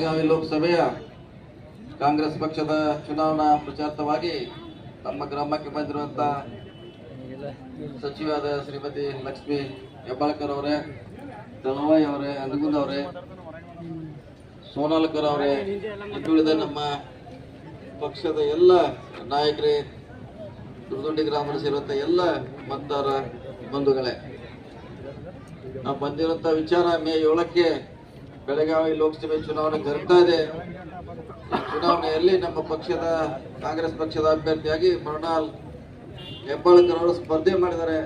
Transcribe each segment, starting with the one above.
ಬೆಳಗಾವಿ ಲೋಕಸಭೆಯ ಕಾಂಗ್ರೆಸ್ ಪಕ್ಷದ ಚುನಾವಣಾ ಪ್ರಚಾರ್ಥವಾಗಿ ತಮ್ಮ ಗ್ರಾಮಕ್ಕೆ ಬಂದಿರುವಂತ ಸಚಿವಾದ ಶ್ರೀಮತಿ ಲಕ್ಷ್ಮಿ ಹೆಬ್ಬಾಳ್ಕರ್ ಅವರೇ ದಳವಾಯಿ ಅವರೇ ಅನುಗುಂದ ಅವರೇ, ಸೋನಾಲ್ಕರ್ ಅವರೇ ಇನ್ನುಳಿದ ನಮ್ಮ ಪಕ್ಷದ ಎಲ್ಲ ನಾಯಕರೇ ದುರ್ದುಂಡಿ ಗ್ರಾಮದಲ್ಲಿ ಸೇರುವಂತ ಎಲ್ಲ ಮತದಾರ ಬಂಧುಗಳೇ. ನಾವು ಬಂದಿರುವಂತ ವಿಚಾರ ಮೇ ಏಳಕ್ಕೆ ಬೆಳಗಾವಿ ಲೋಕಸಭೆ ಚುನಾವಣೆ ಜರುಗ್ತಾ ಇದೆ. ಚುನಾವಣೆಯಲ್ಲಿ ನಮ್ಮ ಪಕ್ಷದ, ಕಾಂಗ್ರೆಸ್ ಪಕ್ಷದ ಅಭ್ಯರ್ಥಿಯಾಗಿ ಮೃಣಾಲ್ ಹೆಬ್ಬಾಳ್ಕರ್ ಅವರು ಸ್ಪರ್ಧೆ ಮಾಡಿದ್ದಾರೆ.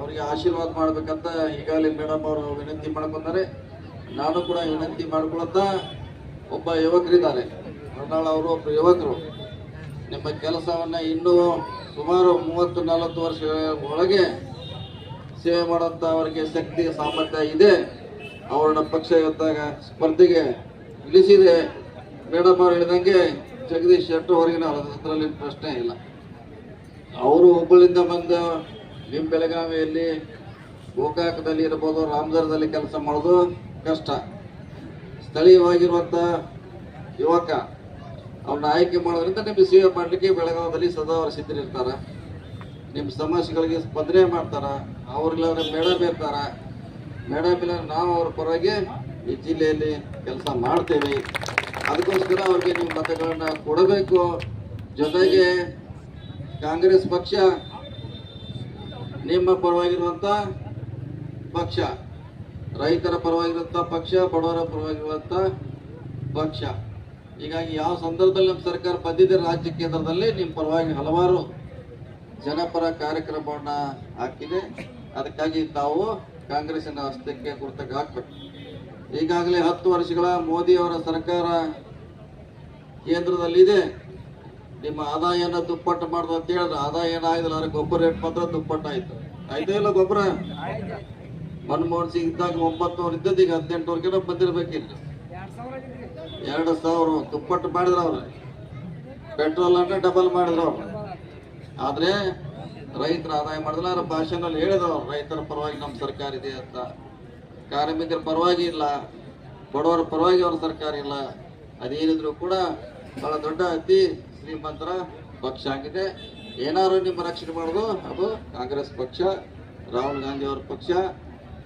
ಅವರಿಗೆ ಆಶೀರ್ವಾದ ಮಾಡಬೇಕಂತ ಈಗಾಗಲೇ ಮೇಡಮ್ ಅವರು ವಿನಂತಿ ಮಾಡ್ಕೊಂಡಾರೆ ನಾನು ಕೂಡ ವಿನಂತಿ ಮಾಡ್ಕೊಳ್ತಾ ಒಬ್ಬ ಯುವಕರಿದ್ದಾರೆ. ಮೃಣಾಲ್ ಅವರು ಒಬ್ಬ ಯುವಕರು. ನಿಮ್ಮ ಕೆಲಸವನ್ನ ಇನ್ನೂ ಸುಮಾರು ಮೂವತ್ತು, ನಲವತ್ತು ವರ್ಷಗಳ ಒಳಗೆ ಸೇವೆ ಮಾಡುವಂಥ ಅವರಿಗೆ ಶಕ್ತಿ ಸಾಮರ್ಥ್ಯ ಇದೆ. ಅವರನ್ನ ಪಕ್ಷ ಇವತ್ತಾಗ ಸ್ಪರ್ಧೆಗೆ ಇಳಿಸಿದೆ. ಮೇಡಮ್ ಅವ್ರು ಹೇಳಿದಂಗೆ ಜಗದೀಶ್ ಶೆಟ್ಟರ್ ಹೊರಗಿನ ಅದರಲ್ಲಿ ಪ್ರಶ್ನೆ ಇಲ್ಲ. ಅವರು ಹುಬ್ಬಳ್ಳಿಯಿಂದ ಬಂದು ನಿಮ್ಮ ಬೆಳಗಾವಿಯಲ್ಲಿ ಗೋಕಾಕದಲ್ಲಿ ಇರ್ಬೋದು, ರಾಮದರದಲ್ಲಿ ಕೆಲಸ ಮಾಡೋದು ಕಷ್ಟ. ಸ್ಥಳೀಯವಾಗಿರುವಂಥ ಯುವಕ ಅವ್ರನ್ನ ಆಯ್ಕೆ ಮಾಡೋದ್ರಿಂದ ನಿಮ್ಮ ಸೇವೆ ಮಾಡಲಿಕ್ಕೆ ಬೆಳಗಾವದಲ್ಲಿ ಸದಾ ಅವರು ಸಿದ್ಧರಿರ್ತಾರೆ ನಿಮ್ಮ ಸಮಸ್ಯೆಗಳಿಗೆ ಸ್ಪಂದನೆ ಮಾಡ್ತಾರೆ. ಅವ್ರಿಗೆಲ್ಲ ಮೇಡಮ್ ಮೇಡಮ್ ಇಲ್ಲ ನಾವು ಅವ್ರ ಪರವಾಗಿ ಈ ಜಿಲ್ಲೆಯಲ್ಲಿ ಕೆಲಸ ಮಾಡ್ತೇವೆ. ಅದಕ್ಕೋಸ್ಕರ ಅವ್ರಿಗೆ ನಿಮ್ಮ ಮತಗಳನ್ನ ಕೊಡಬೇಕು. ಜೊತೆಗೆ ಕಾಂಗ್ರೆಸ್ ಪಕ್ಷ ನಿಮ್ಮ ಪರವಾಗಿರುವಂತ ಪಕ್ಷ, ರೈತರ ಪರವಾಗಿರುವಂತ ಪಕ್ಷ, ಬಡವರ ಪರವಾಗಿರುವಂತ ಪಕ್ಷ. ಹೀಗಾಗಿ ಯಾವ ಸಂದರ್ಭದಲ್ಲಿ ನಮ್ಮ ಸರ್ಕಾರ ಬಂದಿದೆ ರಾಜ್ಯ ಕೇಂದ್ರದಲ್ಲಿ, ನಿಮ್ಮ ಪರವಾಗಿ ಹಲವಾರು ಜನಪರ ಕಾರ್ಯಕ್ರಮವನ್ನ ಹಾಕಿದೆ. ಅದಕ್ಕಾಗಿ ತಾವು ಕಾಂಗ್ರೆಸ್ಸಿನ ಹಸ್ತಕ್ಕೆ ಗುರುತಾಗಿ ಹಾಕ್ಬೇಕು ಈಗಾಗಲೇ ಹತ್ತು ವರ್ಷಗಳ ಮೋದಿ ಅವರ ಸರ್ಕಾರ ಕೇಂದ್ರದಲ್ಲಿದೆ. ನಿಮ್ಮ ಆದಾಯನ ದುಪ್ಪಟ್ಟು ಮಾಡುದು ಅಂತ ಹೇಳಿದ್ರೆ ಆದಾಯ ಏನಾಗಿಲ್ಲ ಅವ್ರಿಗೆ ಗೊಬ್ಬರ ರೇಟ್ ಮಾತ್ರ ದುಪ್ಪಟ್ಟಾಯ್ತು. ಆಯ್ತಾ ಇಲ್ಲ ಗೊಬ್ಬರ? ಮನಮೋಹನ್ ಸಿಂಗ್ ಇದ್ದಾಗ ಒಂಬತ್ತುನೂರು ಇದ್ದದ್ದು, ಈಗ ಹದಿನೆಂಟುವರೆಗೆ ಬಂದಿರ್ಬೇಕಿಲ್ಲ ಎರಡು ಸಾವಿರ ದುಪ್ಪಟ್ಟು ಮಾಡಿದ್ರ ಅವ್ರ. ಪೆಟ್ರೋಲ್ ಅಂದ್ರೆ ಡಬಲ್ ಮಾಡಿದ್ರು ಅವ್ರು. ಆದ್ರೆ ರೈತರ ಆದಾಯ ಮಾಡಿದ್ರೆ ಅವ್ರ ಭಾಷೆನಲ್ಲಿ ಹೇಳಿದ್ರು ರೈತರ ಪರವಾಗಿ ನಮ್ಮ ಸರ್ಕಾರ ಇದೆ ಅಂತ. ಕಾರ್ಮಿಕರ ಪರವಾಗಿ ಇಲ್ಲ, ಬಡವರ ಪರವಾಗಿ ಅವ್ರ ಸರ್ಕಾರ ಇಲ್ಲ. ಅದೇನಿದ್ರು ಕೂಡ ಬಹಳ ದೊಡ್ಡ ಅತಿ ಶ್ರೀಮಂತರ ಪಕ್ಷ ಆಗಿದೆ. ಏನಾದ್ರು ನಿಮ್ಮ ರಕ್ಷಣೆ ಮಾಡೋದು ಅದು ಕಾಂಗ್ರೆಸ್ ಪಕ್ಷ, ರಾಹುಲ್ ಗಾಂಧಿ ಅವರ ಪಕ್ಷ,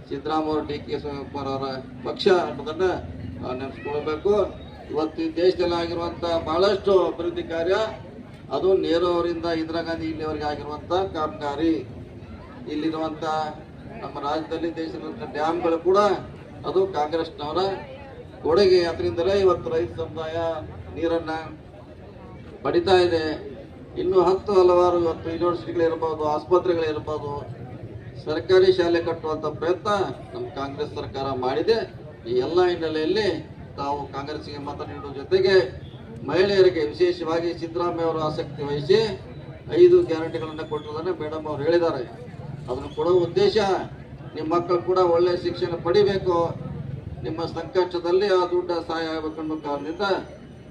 ಸಿದ್ದರಾಮಯ್ಯ ಡಿ ಕೆ ಶಿವಕುಮಾರ್ ಅವರ ಪಕ್ಷ ಅನ್ನೋದನ್ನ ನೆನೆಸ್ಕೊಳ್ಬೇಕು. ಇವತ್ತು ದೇಶದಲ್ಲಿ ಆಗಿರುವಂತ ಬಹಳಷ್ಟು ಅಭಿವೃದ್ಧಿ ಕಾರ್ಯ ಅದು ನೆಹರು ಅವರಿಂದ ಇಂದಿರಾ ಗಾಂಧಿ ಇಲ್ಲಿವರೆಗೆ ಆಗಿರುವಂತ ಕಾಮಗಾರಿ. ಇಲ್ಲಿರುವಂತ ನಮ್ಮ ರಾಜ್ಯದಲ್ಲಿ ದೇಶದ ಡ್ಯಾಮ್ಗಳು ಕೂಡ ಅದು ಕಾಂಗ್ರೆಸ್ನವರ ಕೊಡುಗೆ. ಅದರಿಂದಲೇ ಇವತ್ತು ರೈತ ಸಮುದಾಯ ನೀರನ್ನ ಪಡಿತಾ ಇದೆ. ಇನ್ನು ಹತ್ತು ಹಲವಾರು ಇವತ್ತು ಯೂನಿವರ್ಸಿಟಿಗಳಿರ್ಬೋದು, ಆಸ್ಪತ್ರೆಗಳಿರ್ಬೋದು, ಸರ್ಕಾರಿ ಶಾಲೆ ಕಟ್ಟುವಂತ ಪ್ರಯತ್ನ ನಮ್ಮ ಕಾಂಗ್ರೆಸ್ ಸರ್ಕಾರ ಮಾಡಿದೆ. ಈ ಎಲ್ಲ ಹಿನ್ನೆಲೆಯಲ್ಲಿ ತಾವು ಕಾಂಗ್ರೆಸ್ಗೆ ಮತ ನೀಡುವ ಜೊತೆಗೆ ಮಹಿಳೆಯರಿಗೆ ವಿಶೇಷವಾಗಿ ಸಿದ್ದರಾಮಯ್ಯ ಅವರು ಆಸಕ್ತಿ ವಹಿಸಿ ಐದು ಗ್ಯಾರಂಟಿಗಳನ್ನು ಕೊಟ್ಟಿರೋದನ್ನ ಮೇಡಮ್ ಅವರು ಹೇಳಿದ್ದಾರೆ. ಅದನ್ನು ಕೊಡೋ ಉದ್ದೇಶ ನಿಮ್ಮ ಮಕ್ಕಳು ಕೂಡ ಒಳ್ಳೆ ಶಿಕ್ಷಣ ಪಡಿಬೇಕು. ನಿಮ್ಮ ಸಂಕಷ್ಟದಲ್ಲಿ ಆ ದುಡ್ಡ ಸಹಾಯ ಆಗಬೇಕು ಅನ್ನೋ ಕಾರಣದಿಂದ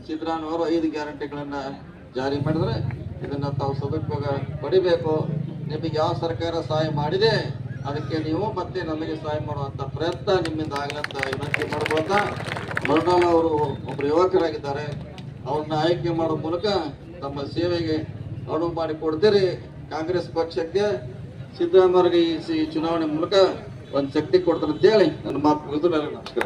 ಸಿದ್ದರಾಮಯ್ಯ ಅವರು ಐದು ಗ್ಯಾರಂಟಿಗಳನ್ನು ಜಾರಿ ಮಾಡಿದರೆ ಇದನ್ನು ತಾವು ಸದುಪಯೋಗ ಪಡಿಬೇಕು. ನಿಮಗೆ ಯಾವ ಸರ್ಕಾರ ಸಹಾಯ ಮಾಡಿದೆ ಅದಕ್ಕೆ ನೀವು ಮತ್ತೆ ನಮಗೆ ಸಹಾಯ ಮಾಡುವಂತ ಪ್ರಯತ್ನ ನಿಮ್ಮಿಂದ ಆಗಲಂತ ವಿನಂತಿ ಮಾಡ್ಕೊಳ್ತಾ ಮರುನಾಲ್ ಅವರು ಒಬ್ಬರು ಯುವಕರಾಗಿದ್ದಾರೆ. ಅವ್ರನ್ನ ಆಯ್ಕೆ ಮಾಡೋ ಮೂಲಕ ತಮ್ಮ ಸೇವೆಗೆ ಅನುವು ಮಾಡಿ ಕೊಡ್ತೀರಿ. ಕಾಂಗ್ರೆಸ್ ಪಕ್ಷಕ್ಕೆ ಸಿದ್ದರಾಮಯ್ಯ ಈ ಚುನಾವಣೆ ಮೂಲಕ ಒಂದು ಶಕ್ತಿ ಕೊಡ್ತಾರೆ ಅಂತ ಹೇಳಿ ನನ್ನ ಮಾತು ಮುಗಿದು ನಮಸ್ಕಾರ.